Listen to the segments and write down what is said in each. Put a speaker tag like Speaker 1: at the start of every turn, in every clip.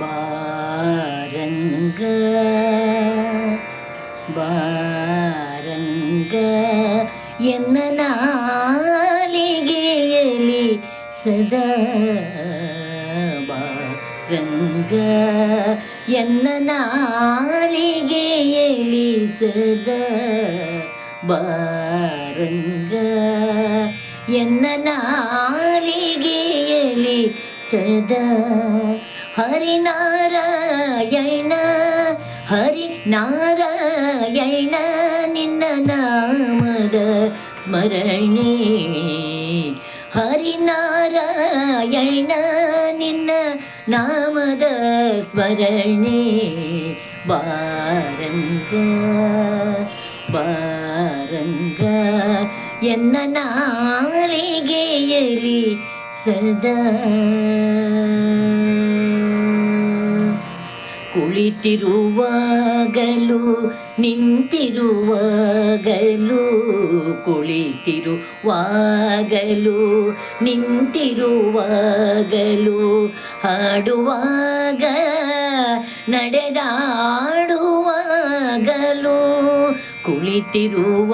Speaker 1: பாரங்க பாரங்க. என்ன நாளிகேயலி சதா பாரங்க. என்ன நாளிகேயலி சதா பாரங்க. என்ன நாளிகேயலி சதா ஹரி நாராயண ஹரி நாராயண நின்ன நாமத ஸ்மரணே. ஹரி நாராயண நின்ன நாமத ஸ்மரணே. வாரங்க வாரங்க என்ன நாளிகேயலி சதா. ಕುಳಿತಿರುವಾಗಲೂ ನಿಂತಿರುವಾಗಲೂ ಕುಳಿತಿರುವಾಗಲು ನಿಂತಿರುವಾಗಲು ಹಾಡುವಾಗ ನಡೆದಾಡುವಾಗಲೂ ಕುಳಿತಿರುವಾಗಲು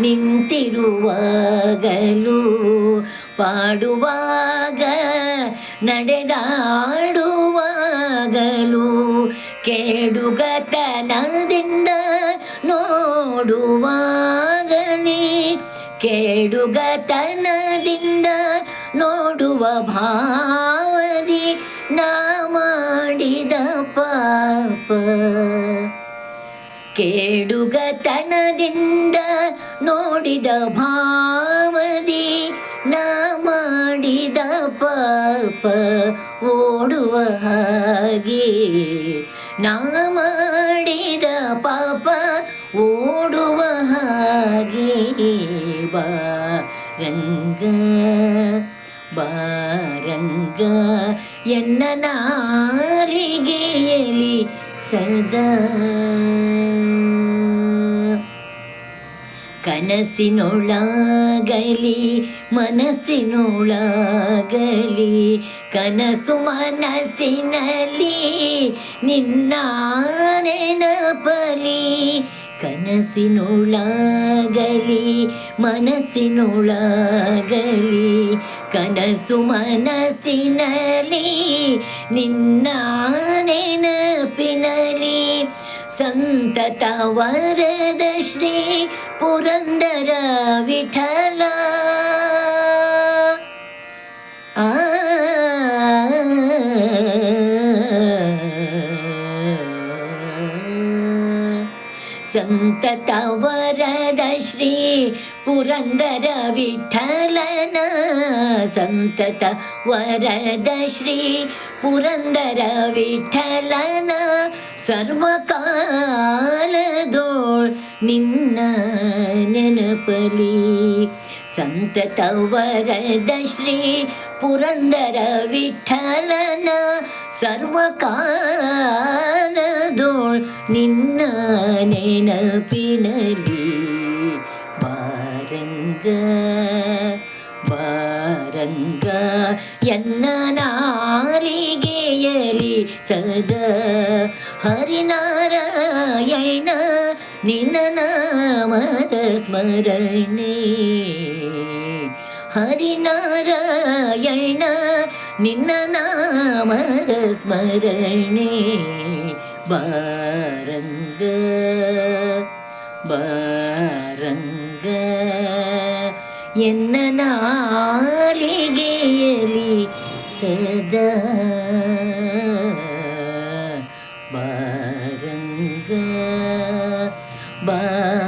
Speaker 1: ನಿಂತಿರುವಾಗಲೂ ಪಾಡುವಾಗ ನಡೆದಾಡುವಾಗಲೂ ಕೇಡುಗತನದಿಂದ ನೋಡುವಾಗಲಿ. ಕೇಡುಗತನದಿಂದ ನೋಡುವ ಭಾವದಿ ನಾ ಮಾಡಿದ ಪಾಪ. ಕೇಡುಗತನದಿಂದ ನೋಡಿದ ಭಾವದಿ ನಾ ಮಾಡಿದ ಪಾಪ. ಓಡುವ ಹಾಗೆ ನಾ ಮಾಡಿದ ಪಾಪ ಓಡುವ ಹಾಗೆ ಬಾರಂಗ ಬಾರಂಗ ಎನ್ನ ನಾಲಿಗೆಯಲಿ ಸದಾ ಕನಸಿನೊಳಗಲಿ ಮನಸ್ಸಿನೊಳಗಲಿ ಕನಸು ಮನಸ್ಸಿನಲ್ಲಿ ನಿನ್ನ ನೆನಪಲಿ ಕನಸಿನೊಳಗಲಿ ಮನಸ್ಸಿನೊಳಗಲಿ ಕನಸು ಮನಸ್ಸಿನಲ್ಲಿ ನಿನ್ನ ನೆನಪಿನಲಿ सन्तत वरद श्री पुरन्दर विठला ಸಂತತ ವರದ ಶ್ರೀ ಪುರಂದರ ವಿಠಲನ ಸಂತತ ವರದ ಶ್ರೀ ಪುರಂದರ ವಿಠಲನ ಸರ್ವಕಾಲದೋಳ್ ನಿನ್ನ ನೆನಪಲಿ ಸಂತತ ವರದ ಶ್ರೀ ಪುರಂದರ ವಿಠಲನ ಸರ್ವಕಾಲದೋಳ್ ನಿನ್ನ ನೆನಪಿನಲಿ ಬಾರಂಗ ಬಾರಂಗ ಎನ್ನ ನಾಲಿಗೆಯಲಿ ಸದಾ ಹರಿನಾರಾಯಣ ನಿನ್ನ ನಾಮದ ಸ್ಮರಣೆ ಹರಿನಾರಾಯಣ ನಿನ್ನ ನಾಮದ ಸ್ಮರಣೆ பாரங்க பாரங்க என்ன நாளிகையலி சதா? பாரங்க பாரங்க